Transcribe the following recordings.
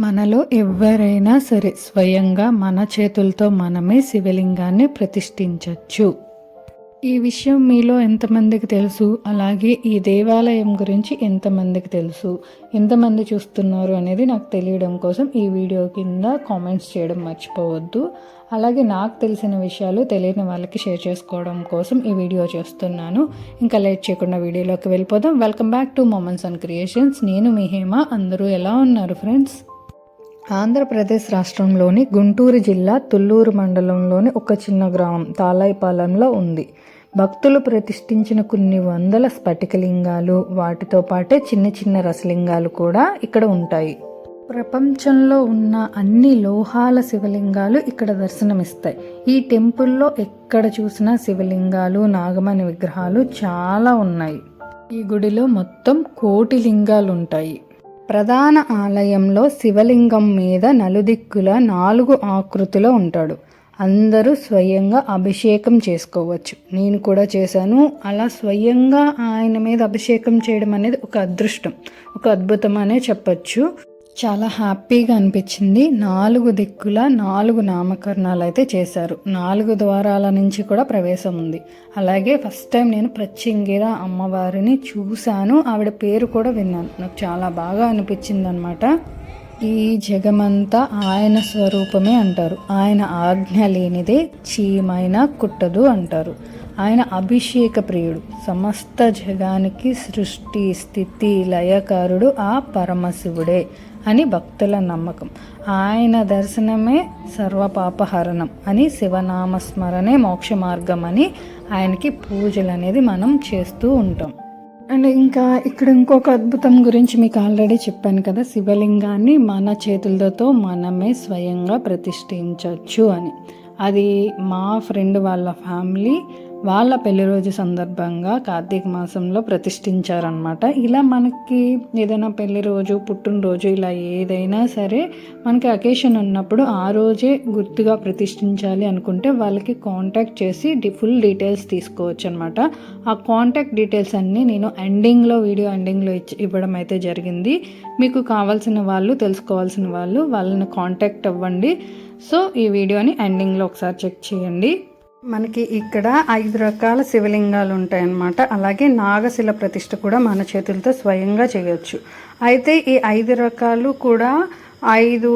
మనలో ఎవరైనా సరే స్వయంగా మన చేతులతో మనమే శివలింగాన్ని ప్రతిష్ఠించవచ్చు ఈ విషయం మీలో ఎంతమందికి తెలుసు? అలాగే ఈ దేవాలయం గురించి ఎంతమందికి తెలుసు? ఎంతమంది చూస్తున్నారు అనేది నాకు తెలియడం కోసం ఈ వీడియో కింద కామెంట్స్ చేయడం మర్చిపోవద్దు. అలాగే నాకు తెలిసిన విషయాలు తెలియని వాళ్ళకి షేర్ చేసుకోవడం కోసం ఈ వీడియో చేస్తున్నాను. ఇంకా లేట్ చేయకుండా వీడియోలోకి వెళ్ళిపోదాం. Welcome back to moments and creations నేను మీ హేమ. అందరూ ఎలా ఉన్నారు ఫ్రెండ్స్? ఆంధ్రప్రదేశ్ రాష్ట్రంలోని గుంటూరు జిల్లా తుళ్ళూరు మండలంలోని ఒక చిన్న గ్రామం తాలాయిపాలెంలో ఉంది. భక్తులు ప్రతిష్ఠించిన కొన్ని వందల స్ఫటికలింగాలు వాటితో పాటే చిన్న చిన్న రసలింగాలు కూడా ఇక్కడ ఉంటాయి. ప్రపంచంలో ఉన్న అన్ని లోహాల శివలింగాలు ఇక్కడ దర్శనమిస్తాయి. ఈ టెంపుల్లో ఎక్కడ చూసినా శివలింగాలు నాగమణి విగ్రహాలు చాలా ఉన్నాయి. ఈ గుడిలో మొత్తం కోటి లింగాలు ఉంటాయి ప్రధాన ఆలయంలో శివలింగం మీద నలుదిక్కుల నాలుగు ఆకృతిలో ఉంటాడు. అందరూ స్వయంగా అభిషేకం చేసుకోవచ్చు. నేను కూడా చేశాను. అలా స్వయంగా ఆయన మీద అభిషేకం చేయడం అనేది ఒక అదృష్టం. ఒక అద్భుతం అనే చెప్పచ్చు. చాలా హ్యాపీగా అనిపించింది. నాలుగు దిక్కుల నాలుగు నామకరణాలు అయితే చేశారు. నాలుగు ద్వారాల నుంచి కూడా ప్రవేశం ఉంది. అలాగే ఫస్ట్ టైం నేను ప్రత్యంగిర అమ్మవారిని చూశాను. ఆవిడ పేరు కూడా విన్నాను. నాకు చాలా బాగా అనిపించింది అనమాట ఈ జగమంతా ఆయన స్వరూపమే అంటారు. ఆయన ఆజ్ఞ లేనిదే చీమైనా కుట్టదు అంటారు. ఆయన అభిషేక ప్రియుడు. సమస్త జగానికి సృష్టి స్థితి లయకారుడు ఆ పరమశివుడే అని భక్తుల నమ్మకం. ఆయన దర్శనమే సర్వపాపహరణం అని శివనామస్మరణే మోక్ష మార్గం అని ఆయనకి పూజలు అనేది మనం చేస్తూ ఉంటాం. అండ్ ఇంకా ఇక్కడ ఇంకొక అద్భుతం గురించి మీకు ఆల్రెడీ చెప్పాను కదా శివలింగాన్ని మన చేతులతో మనమే స్వయంగా ప్రతిష్ఠించవచ్చు అని. అది మా ఫ్రెండ్ వాళ్ళ ఫ్యామిలీ వాళ్ళ పెళ్ళి రోజు సందర్భంగా కార్తీక మాసంలో ప్రతిష్ఠించారనమాట ఇలా మనకి ఏదైనా పెళ్ళి రోజు పుట్టినరోజు ఇలా ఏదైనా సరే మనకి అకేషన్ ఉన్నప్పుడు ఆ రోజే గుర్తుగా ప్రతిష్ఠించాలి అనుకుంటే వాళ్ళకి కాంటాక్ట్ చేసి ఫుల్ డీటెయిల్స్ తీసుకోవచ్చు అనమాట ఆ కాంటాక్ట్ డీటెయిల్స్ అన్నీ నేను ఎండింగ్లో వీడియో ఎండింగ్లో ఇచ్చి ఇవ్వడం అయితే జరిగింది. మీకు కావాల్సిన వాళ్ళు తెలుసుకోవాల్సిన వాళ్ళు వాళ్ళని కాంటాక్ట్ అవ్వండి. సో ఈ వీడియోని ఎండింగ్లో ఒకసారి చెక్ చేయండి. మనకి ఇక్కడ ఐదు రకాల శివలింగాలు ఉంటాయన్నమాట. అలాగే నాగశిల ప్రతిష్ఠ కూడా మన చేతులతో స్వయంగా చేయొచ్చు. అయితే ఈ ఐదు రకాలు కూడా ఐదు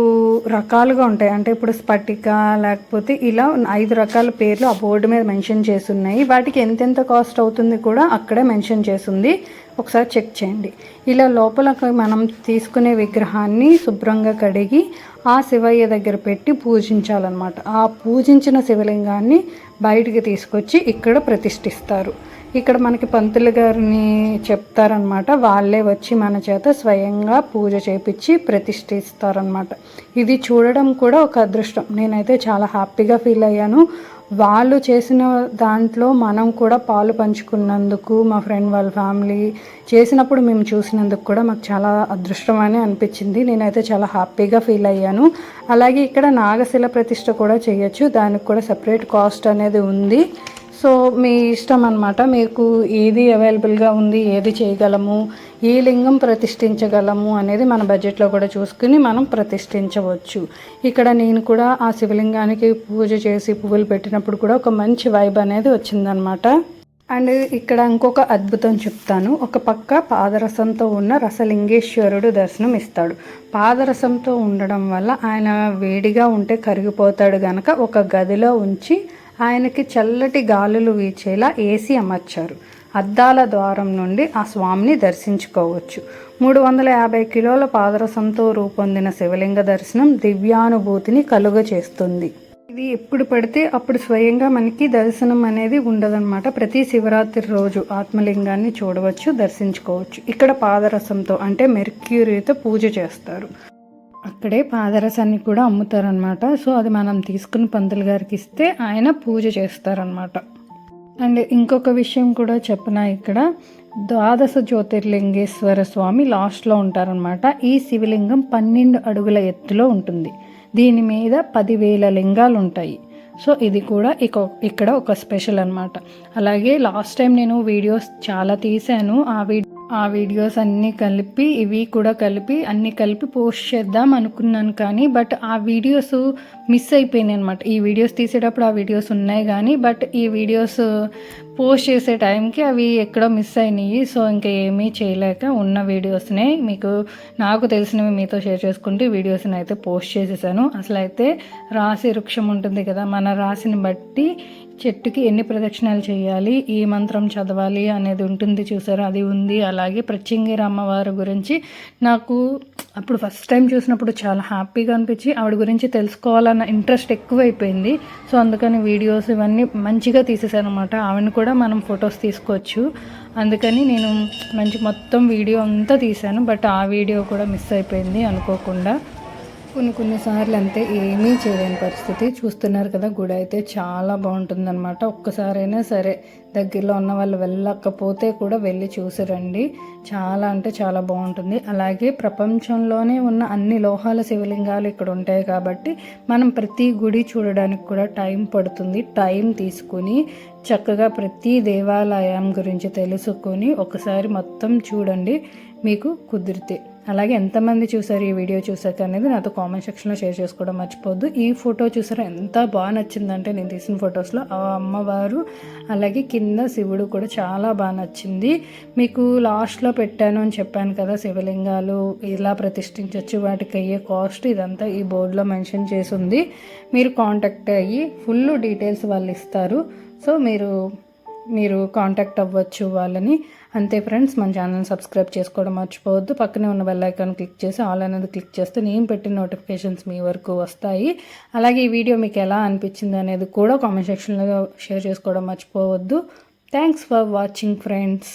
రకాలుగా ఉంటాయి. అంటే ఇప్పుడు స్పటిక లేకపోతే ఇలా ఐదు రకాల పేర్లు ఆ బోర్డు మీద మెన్షన్ చేసి ఉన్నాయి వాటికి ఎంతెంత కాస్ట్ అవుతుంది కూడా అక్కడే మెన్షన్ చేసింది ఒకసారి చెక్ చేయండి. ఇలా లోపల మనం తీసుకునే విగ్రహాన్ని శుభ్రంగా కడిగి ఆ శివయ్య దగ్గర పెట్టి పూజించాలన్నమాట. ఆ పూజించిన శివలింగాన్ని బయటికి తీసుకొచ్చి ఇక్కడ ప్రతిష్ఠిస్తారు. ఇక్కడ మనకి పంతులు గారిని చెప్తారనమాట వాళ్ళే వచ్చి మన చేత స్వయంగా పూజ చేపించి ప్రతిష్ఠిస్తారనమాట ఇది చూడడం కూడా ఒక అదృష్టం. నేనైతే చాలా హ్యాపీగా ఫీల్ అయ్యాను. వాళ్ళు చేసిన దాంట్లో మనం కూడా పాలు పంచుకున్నందుకు మా ఫ్రెండ్ వాళ్ళ ఫ్యామిలీ చేసినప్పుడు మేము చూసినందుకు కూడా మాకు చాలా అదృష్టం అని అనిపించింది. నేనైతే చాలా హ్యాపీగా ఫీల్ అయ్యాను. అలాగే ఇక్కడ నాగశిల ప్రతిష్ట కూడా చేయొచ్చు. దానికి కూడా సపరేట్ కాస్ట్ అనేది ఉంది. సో మీ ఇష్టం అనమాట మీకు ఏది అవైలబుల్గా ఉంది ఏది చేయగలము ఏ లింగం ప్రతిష్ఠించగలము అనేది మన బడ్జెట్లో కూడా చూసుకుని మనం ప్రతిష్ఠించవచ్చు. ఇక్కడ నేను కూడా ఆ శివలింగానికి పూజ చేసి పువ్వులు పెట్టినప్పుడు కూడా ఒక మంచి వైబ్ అనేది వచ్చిందనమాట అండ్ ఇక్కడ ఇంకొక అద్భుతం చెప్తాను. ఒక పక్క పాదరసంతో ఉన్న రసలింగేశ్వరుడు దర్శనం ఇస్తాడు. పాదరసంతో ఉండడం వల్ల ఆయన వేడిగా ఉంటే కరిగిపోతాడు గనక ఒక గదిలో ఉంచి ఆయనకి చల్లటి గాలులు వీచేలా ఏసీ అమర్చారు. అద్దాల ద్వారం నుండి ఆ స్వామిని దర్శించుకోవచ్చు. మూడు వందల యాభై కిలోల పాదరసంతో రూపొందిన శివలింగ దర్శనం దివ్యానుభూతిని కలుగ చేస్తుంది. ఇది ఎప్పుడు పడితే అప్పుడు స్వయంగా మనకి దర్శనం అనేది ఉండదన్నమాట. ప్రతి శివరాత్రి రోజు ఆత్మలింగాన్ని చూడవచ్చు దర్శించుకోవచ్చు. ఇక్కడ పాదరసంతో అంటే మెర్క్యూరీతో పూజ చేస్తారు. అక్కడే పాదరసాన్ని కూడా అమ్ముతారనమాట సో అది మనం తీసుకుని పంతులు గారికి ఇస్తే ఆయన పూజ చేస్తారనమాట అండ్ ఇంకొక విషయం కూడా చెప్పిన ఇక్కడ. ద్వాదశ జ్యోతిర్లింగేశ్వర స్వామి లాస్ట్లో ఉంటారనమాట ఈ శివలింగం పన్నెండు అడుగుల ఎత్తులో ఉంటుంది. దీని మీద పదివేల లింగాలు ఉంటాయి సో ఇది కూడా ఇక ఇక్కడ ఒక స్పెషల్ అనమాట అలాగే లాస్ట్ టైం నేను వీడియోస్ చాలా తీశాను. ఆ వీడియో ఆ వీడియోస్ అన్నీ కలిపి ఇవి కూడా కలిపి అన్నీ కలిపి పోస్ట్ చేద్దాం అనుకున్నాను కానీ బట్ ఆ వీడియోస్ మిస్ అయిపోయినాయి అనమాట ఈ వీడియోస్ తీసేటప్పుడు ఆ వీడియోస్ ఉన్నాయి కానీ బట్ ఈ వీడియోస్ పోస్ట్ చేసే టైంకి అవి ఎక్కడో మిస్ అయినాయి. సో ఇంకా ఏమీ చేయలేక ఉన్న వీడియోస్నే మీకు నాకు తెలిసినవి మీతో షేర్ చేసుకుంటూ వీడియోస్ని అయితే పోస్ట్ చేసేసాను. అసలు అయితే రాశి వృక్షం ఉంటుంది కదా మన రాశిని బట్టి చెట్టుకి ఎన్ని ప్రదక్షిణాలు చేయాలి ఈ మంత్రం చదవాలి అనేది ఉంటుంది చూసారు? అది ఉంది. అలాగే ప్రత్యంగిరి అమ్మవారి గురించి నాకు అప్పుడు ఫస్ట్ టైం చూసినప్పుడు చాలా హ్యాపీగా అనిపించి ఆవిడ గురించి తెలుసుకోవాలన్న ఇంట్రెస్ట్ ఎక్కువైపోయింది. సో అందుకని వీడియోస్ ఇవన్నీ మంచిగా తీసేసాను అనమాట ఆవిడని కూడా మనం ఫొటోస్ తీసుకోవచ్చు. అందుకని నేను మంచి మొత్తం వీడియో అంతా తీశాను. బట్ ఆ వీడియో కూడా మిస్ అయిపోయింది అనుకోకుండా. కొన్ని కొన్నిసార్లు అంతే ఏమీ చేయలేని పరిస్థితి. చూస్తున్నారు కదా గుడి అయితే చాలా బాగుంటుందన్నమాట. ఒక్కసారైనా సరే దగ్గరలో ఉన్న వాళ్ళు వెళ్ళకపోతే కూడా వెళ్ళి చూసిరండి చాలా అంటే చాలా బాగుంటుంది. అలాగే ప్రపంచంలోనే ఉన్న అన్ని లోహాల శివలింగాలు ఇక్కడ ఉంటాయి కాబట్టి మనం ప్రతి గుడి చూడడానికి కూడా టైం పడుతుంది. టైం తీసుకుని చక్కగా ప్రతి దేవాలయం గురించి తెలుసుకొని ఒకసారి మొత్తం చూడండి. మీకు కుదిరితే. అలాగే ఎంతమంది చూసారు ఈ వీడియో చూసాక అనేది నాతో కామెంట్ సెక్షన్లో షేర్ చేసుకోవడం మర్చిపోద్దు ఈ ఫోటో చూసారా? ఎంత బాగా నచ్చిందంటే నేను తీసిన ఫొటోస్లో ఆ అమ్మవారు అలాగే కింద శివుడు కూడా చాలా బాగా నచ్చింది. మీకు లాస్ట్లో పెట్టాను అని చెప్పాను కదా శివలింగాలు ఇలా ప్రతిష్ఠించవచ్చు వాటికి అయ్యే కాస్ట్ ఇదంతా ఈ బోర్డులో మెన్షన్ చేసి ఉంది. మీరు కాంటాక్ట్ అయ్యి ఫుల్ డీటెయిల్స్ వాళ్ళు ఇస్తారు. సో మీరు మీరు కాంటాక్ట్ అవ్వచ్చు వాళ్ళని. అంతే ఫ్రెండ్స్ మన ఛానల్ సబ్స్క్రైబ్ చేసుకోవడం మర్చిపోవద్దు. పక్కనే ఉన్న బెల్ ఐకాన్ క్లిక్ చేసి ఆల్ అనేది క్లిక్ చేస్తే నేను పెట్టిన నోటిఫికేషన్స్ మీ వరకు వస్తాయి. అలాగే ఈ వీడియో మీకు ఎలా అనిపించింది అనేది కూడా కామెంట్ సెక్షన్లో షేర్ చేసుకోవడం మర్చిపోవద్దు. Thanks for watching friends